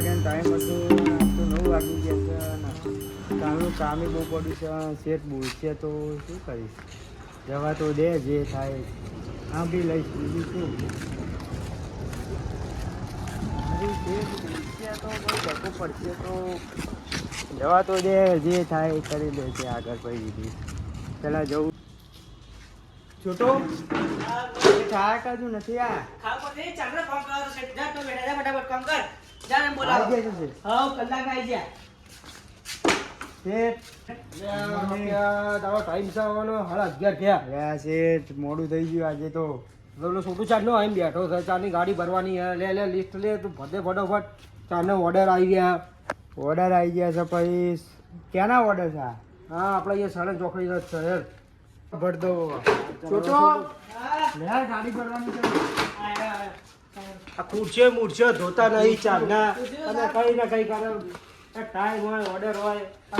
વાગ્યાનો ટાઈમ હતો તો નવ વાગી ગયા છે કાલનું કામે બહુ પડ્યું છે શેઠ બોલશે તો શું કરીશ? જવા તો દે જે થાય. આમ બી લઈશ બીજું શું? તો પડશે તો જવા તો દે જે થાય કરી લે છે આગળ પછી બીજું પેલા જવું. છોટો થાય કાજુ નથી આ? ખાવ પર ફોન કરો તો. બેઠા, ફટાફટ કામ કર. જા ને આવી બોલાવો. ગયા છે શેઠ. કલાક આઈ ગયા. ટાઈમ અગિયાર થયા. શેઠ મોડું થઈ ગયું આજે તો. પેલો છોટું ચાર નો આવીને બેઠો છે. ચારની ગાડી ભરવાની છે. લે લે લિસ્ટ લે તું ભદે ફટોફટ. ચારનો ઓર્ડર આવી ગયા. ઓર્ડર આવી ગયા છે પછી ક્યાંના ઓર્ડર છે આ? હા આપણે અહીંયા સાડા ચોકડી જ છે યાર ભર દો. છોટો. હા, લે આ ગાડી ભરવાની છે. આ ખુરશીઓ મૂરશીઓ ધોતા નહીં ચારના અને કઈ ના કઈ કરે ટાઈમ હોય ઓર્ડર હોય આ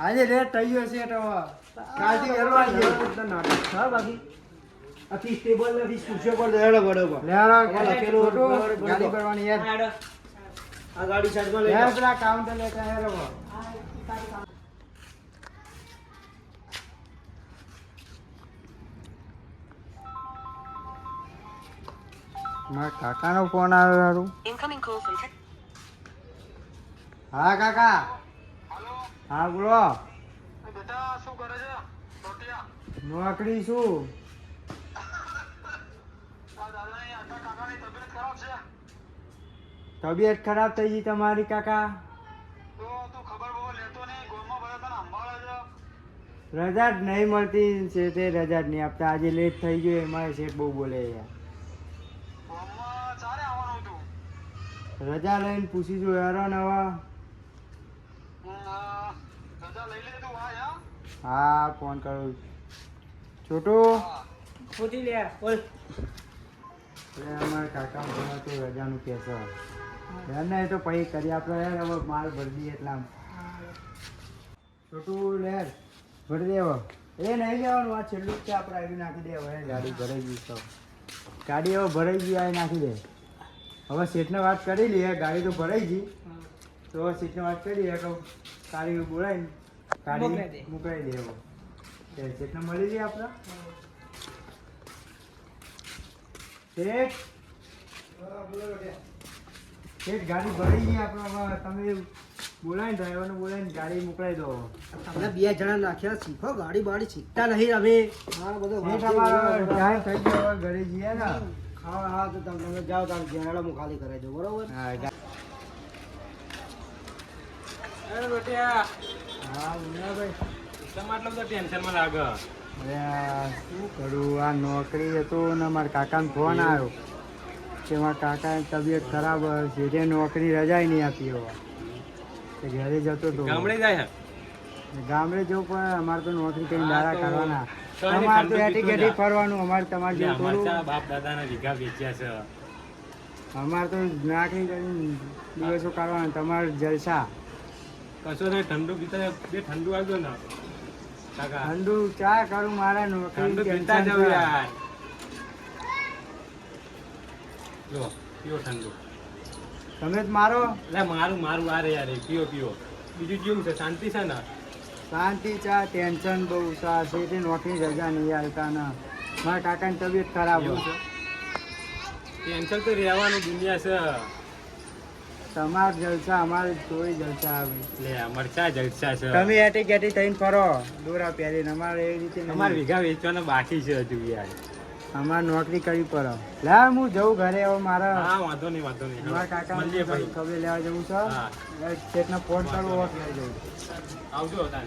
આજે રેટ થઈ ગયો છે તો. કાલથી વહેલો આવી ગયો. બધા નાટક છે બાકી. આખી સ્ટેબલ નથી ખુરશીઓ પર દેડો લે આ લખેલું ગાડી યાર આ સાઈડમાં લઈ. પેલા કાઉન્ટર લેતા યાર મારા કાકાનો ફોન આવ્યો હારું. Incoming call from હા કાકા. હા બોલો. નોકરી શું? તબિયત ખરાબ થઈ ગઈ તમારી કાકા? રજા જ નહીં મળતી છે તે રજા જ નહીં આપતા. આજે લેટ થઈ ગયો એમાં શેઠ બહુ બોલે યાર રજા લઈને પૂછી જો હેરો નવા હા ફોન કરું છોટું? પૂછી લે, બોલ. એટલે અમારા કાકા મને તો રજાનું કહેશો યાર ને એ તો પછી કરી આપણે યાર હવે માલ ભરી દઈએ એટલા છોટું લેર ભરી દેવો એ નહીં જવાનું આ છેલ્લું જ છે આપણે આવી નાખી દે હવે ગાડી ભરાઈ ગઈ તો ગાડી હવે ભરાઈ ગઈ આવી નાખી દે. હવે શેઠને વાત કરી લઈએ ગાડી તો ભરાઈ ગઈ. તો હવે શેઠને વાત કરી લઈએ તો ગાડી બોલાવીને મોકલાઈ દે. ગાડી મોકલાઈ દે હવે. શેઠને મળી લઈએ આપણે. શેઠ. શેઠ ગાડી ભરાઈ ગઈ આપણે તમે બોલાવીને ડ્રાઈવરને બોલાવીને ગાડી મોકલાવી દો તમને બે જણા નાખ્યા શીખો ગાડી બાડી શીખતા નહીં બધો થઈ ગયો ઘરે જઈએ ને. હા હા તો તમે તમે જાઓ તાર ઘેરાડા હું ખાલી કરાવી દઉં બરોબર? હા ગા- અરે હા ટેન્શનમાં લાગે. શું કરું? આ નોકરી હતું ને મારા કાકાનો ફોન આવ્યો કે મારા કાકાની તબિયત ખરાબ છે જે નોકરી રજાઈ નહીં આપી હવે ઘરે જતો હતો ગામડે જાય ગામડે જવું પણ અમારે તો નોકરી કઈ દારા કરવાના અમારે તો એટી કેટી ફરવાનું અમારે તમારે જે થોડું બાપ દાદાના વીઘા વેચ્યા છે. અમારે તો નોકરી કરીને દિવસો કાઢવાના તમારે જલસા. કશો નહીં ઠંડુ પીતા બે ઠંડુ આવજો ને ઠંડુ ચા કરું મારા નોકરી ઠંડુ પીતા જવું યાર. જો પીઓ ઠંડુ. તમે જ મારો? એટલે મારું મારું આ રે યાર પીઓ પીઓ. બીજું કેવું છે? શાંતિ છે ને? શાંતિ ચા ટેન્શન બહુ ચા છે તે નોકરી રજા નહીં હાલતા ના મારા કાકાની તબિયત ખરાબ હોય. ટેન્શન તો રહેવાનું દુનિયા છે. તમાર જલસા અમારે તોય જલસા આવે લે મરચા જલસા છે. તમે એટી કેટી થઈને ફરો. દોરા પહેરીને. અમારે એ રીતે. અમારે વીઘા વેચવાના બાકી છે હજુ યાર. અમારે નોકરી કરવી પડે. લા હું જઉં ઘરે હવે મારા હા વાંધો નહીં વાંધો નહીં. મારા કાકા મળીએ ભાઈ. ખબર લેવા જવું છે. હા. ચેકને ફોન કરવો હોત લઈ જવું. આવજો તાન.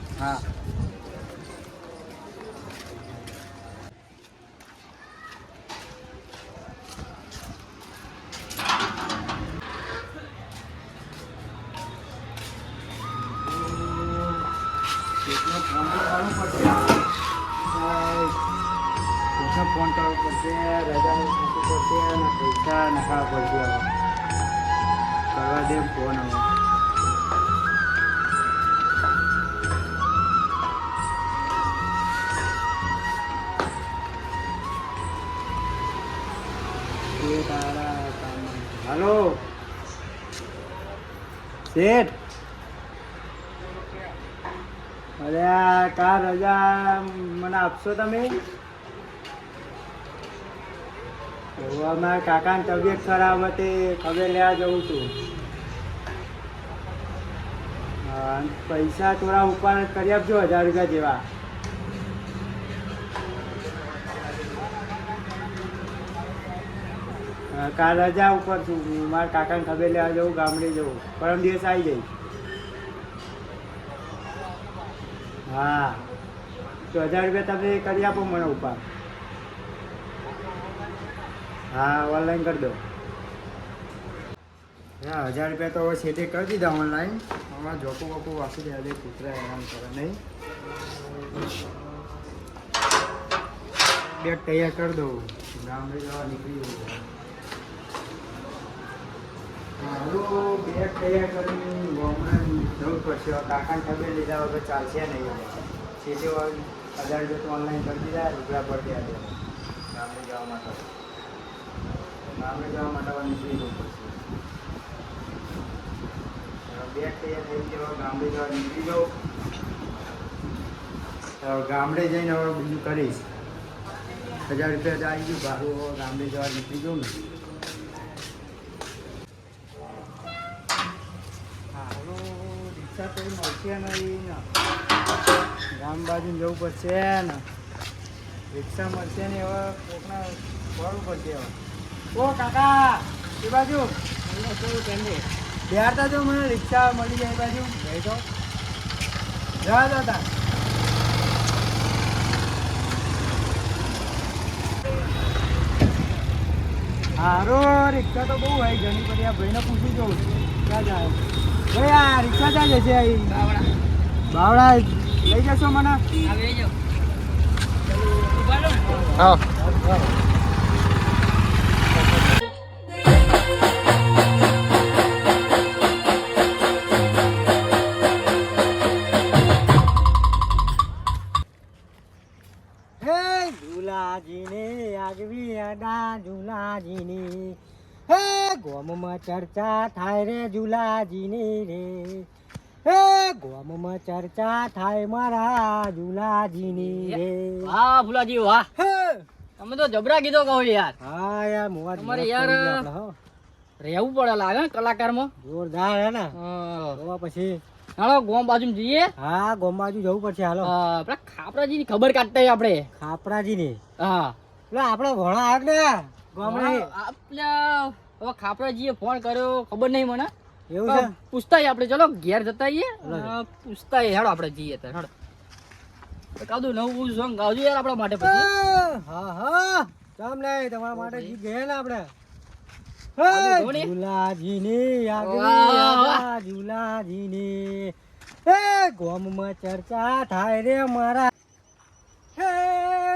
હા ફોન કરવો પડશે રજા મૂકવું પડશે અને પૈસા નખાવા પડશે હવે કરવા દે ફોન હવે. હલો. શેઠ. અરે કા રજા, મને આપશો તમે? ઓવા મારા કાકાની તબિયત ખરાબ હતી, ખબર લેવા જવું છું. પૈસા થોડા ઉપર કરી આપજો હજાર રૂપિયા જેવા. કાલ રજા ઉપર છું. મારા કાકાને ખબર લેવા જવું ગામડે જવું પરમ દિવસ આવી જઈશ. હા, તો હજાર રૂપિયા તમે કરી આપો મને ઉપર. હા ઓનલાઈન કરી દો. હા, હજાર રૂપિયા તો હવે છેટે કરી દીધા ઓનલાઈન હમણાં જોકો બોકો વાસી દે દે કૂતરા હેરાન કરે નહીં. બેગ તૈયાર કરી દઉં. ગામડે જવા નીકળી જવું મારું બેગ તૈયાર કરીને હમણાં જવું પડશે. હવે કાકાને ખબર લીધા વગર ચાલશે નહીં સીધે હજાર રૂપિયા તો ઓનલાઈન કરી દીધા, રૂપિયા પર દે ગામડે જવા માટે. ગામડે જવા માટે નીકળી જવું પડશે. બેગ તૈયાર થઈ ગયો ગામડે જવા નીકળી જાઉં ગામડે જઈને હવે બીજું કરીશ. હજાર રૂપિયા તો આવી ગયું, ભાડું હવે ગામડે જવા નીકળી જાઉં ને. રિક્ષા તો મળશે નહીં ગામ બાજુ જવું પડશે ને. રિક્ષા મળશે ને હવે કોકના ફરવું પડશે હવે. ઓ કાકા એ બાજુ. બિહારતા જો મને રિક્ષા મળી જાય એ બાજુ. જઈ તો. જવા દાદા હારો રિક્ષા તો બહુ હોય ઘણી બધી. આ ભાઈને પૂછી જોઉં ક્યાં જાય? ભાઈ આ રિક્ષા ક્યાં જશે અહીં? બાવડા લઈ જશો મને? હે. ગોમમાં ચર્ચા થાય રે જુલાજીની રે. હે ગોમમાં ચર્ચા થાય મારા જુલાજીની રે. વાહ ફુલાજી વાહ. તમે તો જબરા ગીતો કહો યાર. હા યાર મોવા તમારે યાર- રહેવું પડે લાગે કલાકારમાં. જોરદાર હે ને? હા. પછી. હાલો ગોમ બાજુ જઈએ. હા ગોમ બાજુ જવું પડશે હાલો. હા, પેલા ખાપરાજી ની ખબર કાઢતા આપણે. ખાપરાજી ની હા. એટલે આપણે ભણા આવ્યો ને ગામડે આપણા હવે ખાપરાજીએ ફોન કર્યો ખબર નહીં મને. એવું છે? પૂછતા આપણે ચલો ઘેર જતા આવીએ ચલો. પૂછતા આવીએ. હેડો આપણે જઈએ તો હેડો. કાદુ નવું સોંગ ગાવજો યાર આપણા માટે પછી. હા હા. કામ નહીં તમારા માટે ગીત ગયા ને આપણે. ઝુલાજીની ઝુલાજીની ગોમમાં ચર્ચા થાય રે મારા. હે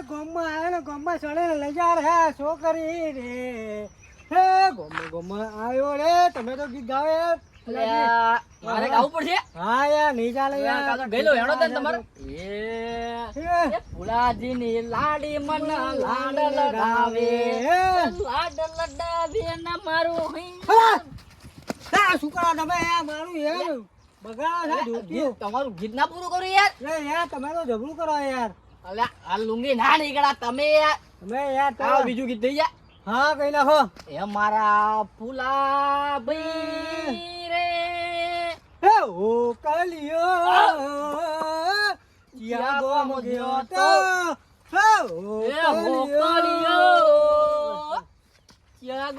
ગોમમાં આવે ને ગોમમાં ચડે લઈ જા રે છોકરી રે. હે ગોમે ગોમે આયો રે તમે તો ગીત ગાવે. યાર મારે ગાવું પડશે? હા યાર નહીં ચાલે યાર, કાતો ગયેલો હેડો તને તમારે? એ ની લાડી મન લાડ લડાવે. લાડ લડાવે ન મારું હઈ હા! સુકરા તમે? મારું યાર બગાડો તમારું ગીત ના પૂરું કરું યાર. યાર તમે તો જબરું કરો યાર. અલ્યા આ લુંગી ના નીકળ્યા તમે યાર. તમે યાર બીજું ગીત થઈ જા. હા કઈ નાખો એ મારા ફૂલા ભાઈ રે હે ઓ કલિયો યા ગોમ ગયો તો. હે ઓ કલિયો મોકલિયો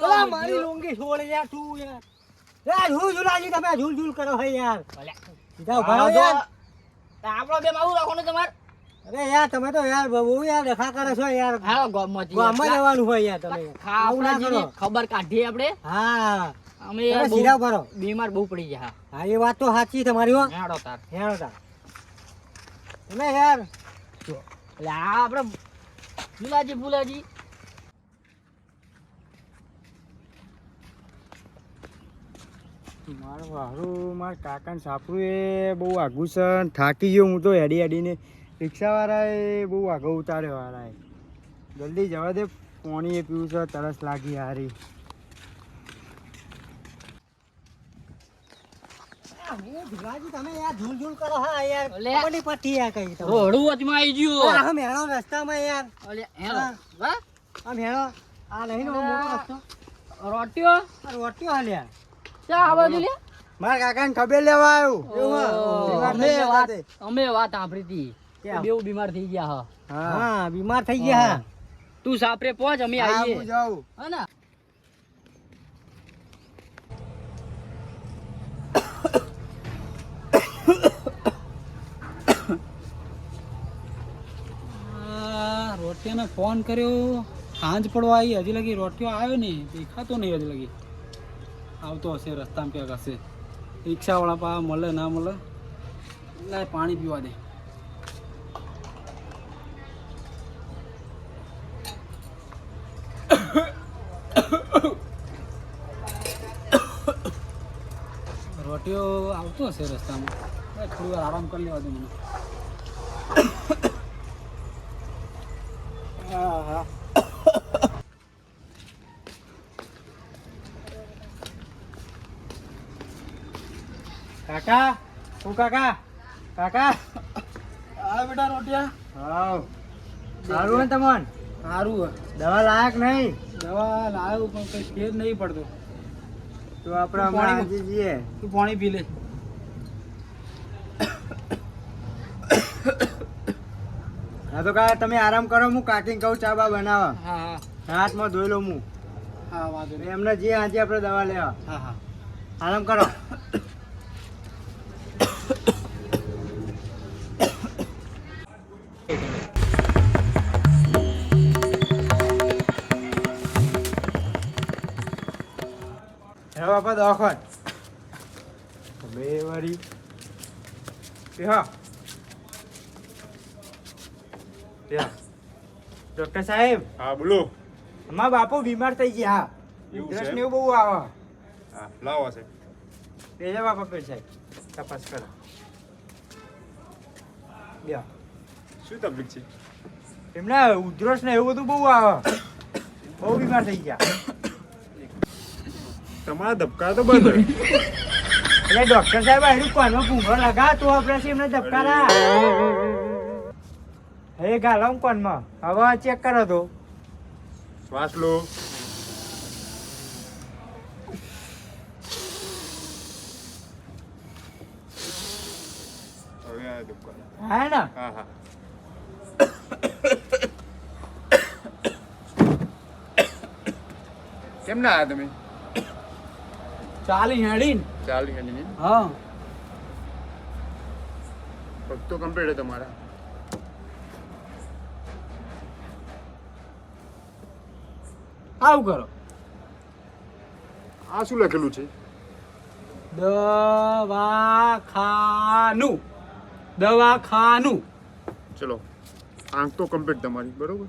ગોમ મારી. લુંગી છોડ યાર તું યાર. ઝૂલ ઝૂલાજી તમે ઝૂલ ઝૂલ કરો હે યાર. સીધા ઊભા રહો. યાર. આપણો બે માવું રાખવાનું તમારે. અરે યાર તમે તો યાર બહુ યાર ડખા કરો છો યાર. હાલો ગોમમાં. ગામમાં જવાનું હોય યાર તમે. આવું ના કરો. ખબર કાઢીએ આપણે? હા. અમે યાર સીધા બહુ બીમાર બહુ પડી ગયા. હા એ વાત તો સાચી તમારી હો. હેડો તાર. હેડો તાર. તમે યાર. એટલે આ આપણે ભૂલાજી ભૂલાજી. મારું હારું મારા કાકાને સાપરું એ બહુ આઘું છે થાકી ગયો હું તો હેડી હેડીને રિક્ષાવાળાએ બહુ આગળ ઉતાર્યો વાળાએ. જલ્દી જવા દે પાણી એ પીવું છે તરસ લાગી હારી. મારા કાકા ને ખબર લેવા આવ્યું. અમે વાત સાંભળી હતી. બેવ બીમાર થઈ ગયા હા. બીમાર થઈ ગયા હા. તું સાપરે પહોંચ અમે આવીએ. હું જાઉં. હા ને. રોટિયાને ફોન કર્યો. સાંજ પડવા આવી હજી લગી રોટિયો આવ્યો નહીં. દેખાતો નહીં હજી લગી. આવતો હશે રસ્તામાં ક્યાંક હશે. રિક્ષાવાળા પા મળે ના મળે. એટલે પાણી પીવા દે. રોટિયો આવતો હશે રસ્તામાં. થોડી વાર આરામ કરી લેવા દે મને. હા હા કાકા ઓ કાકા? કાકા? આ બેટા રોટિયા. હાવ સારું ને તમન સારું દવા લાયક નહીં? દવા લાયક પણ કઈ ફેર નહીં પડતો. તો આપણે પાણી- જઈએ. તું પાણી પી લે. હા તો કા તમે આરામ કરો હું કાકીને કહું ચા બા બનાવવા હા હા. હાથમાં ધોઈ લઉં હું. હા વાંધો એમને જે આજે આપણે દવા લેવા. હા હા. આરામ કરો. બાપા દવાખાન. બે વારી હા. ડોક્ટર સાહેબ હા બોલો. અમારા બાપુ બીમાર થઈ ગયા હા. ઉધરસ ને એવું બહુ આવે. હા લાવો છે લેજા બાપા પીર સાહેબ તપાસ કરો. બે શું તકલીફ છે? એમને ઉધરસ ને એવું બધું બહુ આવે. બહુ બીમાર થઈ ગયા. તમારા ધબકા તો બંધ એટલે ડોક્ટર સાહેબ એનું કોનો ભૂંગો લગા તો આપણે એમને ધબકારા? હે ગાલો કોનમાં હવે ચેક કરો તો. શ્વાસ લો. ને હા હા. કેમ ના આવ્યા તમે? ચાલી હેડીન. ચાલી હેડી હા. ભક્તો કમ્પ્લીટ છે તમારા. આવું કરો? આ શું લખેલું છે? દવાખાનું. દવાખાનું. ચલો આંખ તો કમ્પ્લીટ તમારી બરોબર?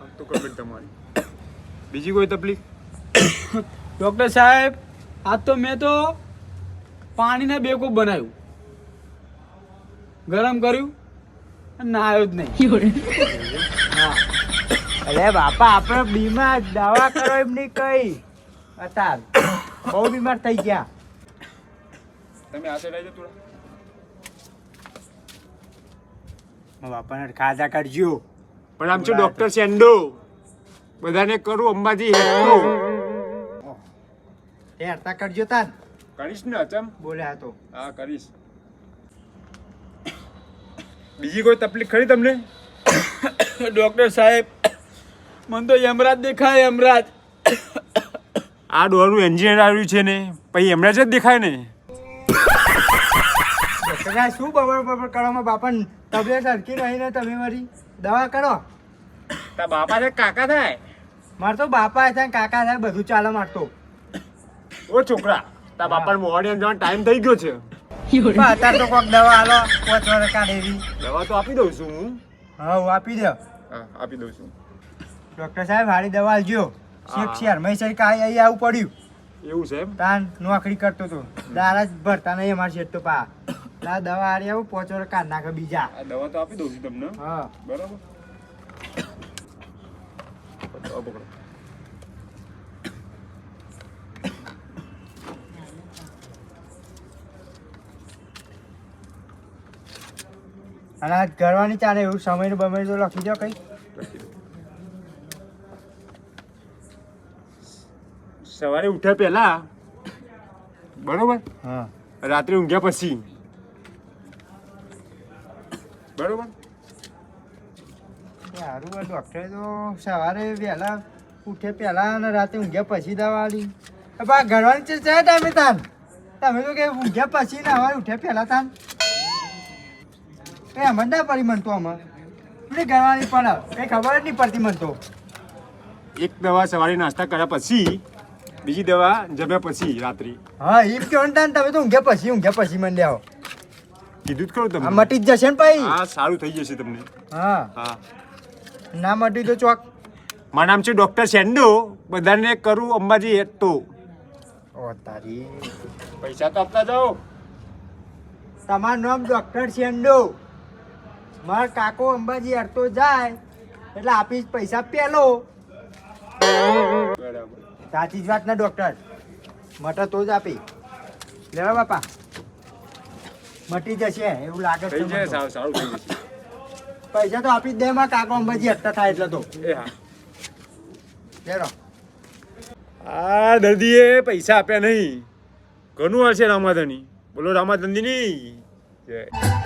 આંખ તો કમ્પ્લીટ તમારી. બીજી કોઈ તકલીફ? ડૉક્ટર સાહેબ આજ તો મેં તો પાણીને બેકૂપ બનાવ્યું. ગરમ કર્યું ના નાહ્યો જ નહીં. અરે બાપા આપણે બીમાર દવા કરો એમ નહીં કઈ. અતાર. બહુ બીમાર થઈ ગયા. તમે આ સાઈડ આવી બાપાને ખાધા કરજો પણ આમ છે ડોક્ટર સેન્ડો. બધાને કરું અંબાજી એ હરતા કરજો તાન. કરીશ ને અચમ? બોલ્યા તો. હા કરીશ. બીજી કોઈ તકલીફ ખરી તમને? ડૉક્ટર સાહેબ મને તો યમરાજ દેખાય યમરાજ. આ ડોરનું એન્જિનિયર આવ્યું છે ને પછી એમણે જ દેખાય ને. શું બબર બબર કરો? મારા બાપાને તબિયત સરખી નહીં ને તમે મારી. દવા કરો. તા બાપા છે કાકા થાય? મારે તો બાપા થાય કાકા થાય બધું ચાલે મારતો. ઓ છોકરા તા બાપાને મોડી જવાનો ટાઈમ થઈ ગયો છે. અત્યારે તો કોક દવા આલો પાંચ વર્ષ કાઢે એવી દવા તો આપી દઉં છું હું. હા હું આપી દે. હા આપી દઉં છું. ડોક્ટર સાહેબ હારી દવા આલજો. શેખ. શેર કાઈ કાંઈ અહીં આવું પડ્યું. એવું છે એમ? તાન નોકરી કરતો તો. દારા જ ભરતા નહીં અમારે શેઠ તો પા. ના દવા હારી આવું પાંચ વર્ષ કાઢ નાખે બીજા. દવા તો આપી દઉં છું તમને. હા. બરાબર? પકડો. અને આ ઘરવાની ચાલે એવું સમય બમે તો લખી દો કઈ. સવારે ઉઠ્યા પહેલા બરોબર? હા. રાત્રે ઊંઘ્યા પછી. બરોબર? સારું ડૉક્ટરે તો સવારે વહેલા ઉઠે પહેલા અને રાતે ઊંઘ્યા પછી દવા પણ આ ઘરવાની છે છે ટાઈમે તાન? તમે તો કે ઊંઘ્યા પછી ને સવારે ઉઠ્યા પહેલા તાન? એ અમને ના પડી મન તો આમાં. એટલે ઘરવાની પણ કઈ ખબર જ નહીં પડતી મન તો. એક દવા સવારે નાસ્તા કર્યા પછી બીજી દવા જમ્યા પછી રાત્રિ. હા એ કહો ને તાન તમે તો ઊંઘ્યા પછી ઊંઘ્યા પછી મને લેવો. કીધું જ આ તમને. મટી જ જશે ને ભાઈ? હા સારું થઈ જશે તમને. હા. હા. ના મટી તો ચોક. મારું નામ છે ડોક્ટર સેન્ડો. બધાને કરું અંબાજી હેત તો. ઓ તારી. પૈસા તો આપતા જાઓ. તમારું નામ ડોક્ટર શેન્ડો મારા કાકો અંબાજી હરતો જાય એટલે આપી પૈસા પેલો. સાચી જ વાત ને ડોક્ટર મટર તો જ આપી. લેવા બાપા. મટી જશે એવું લાગે છે પૈસા તો આપી જ દે માં કાકો અંબાજી હરતા થાય એટલે તો. લેરો. આ દર્દીએ પૈસા આપ્યા નહીં. ઘણું હશે રામાધની બોલો રામાધંધી નહીં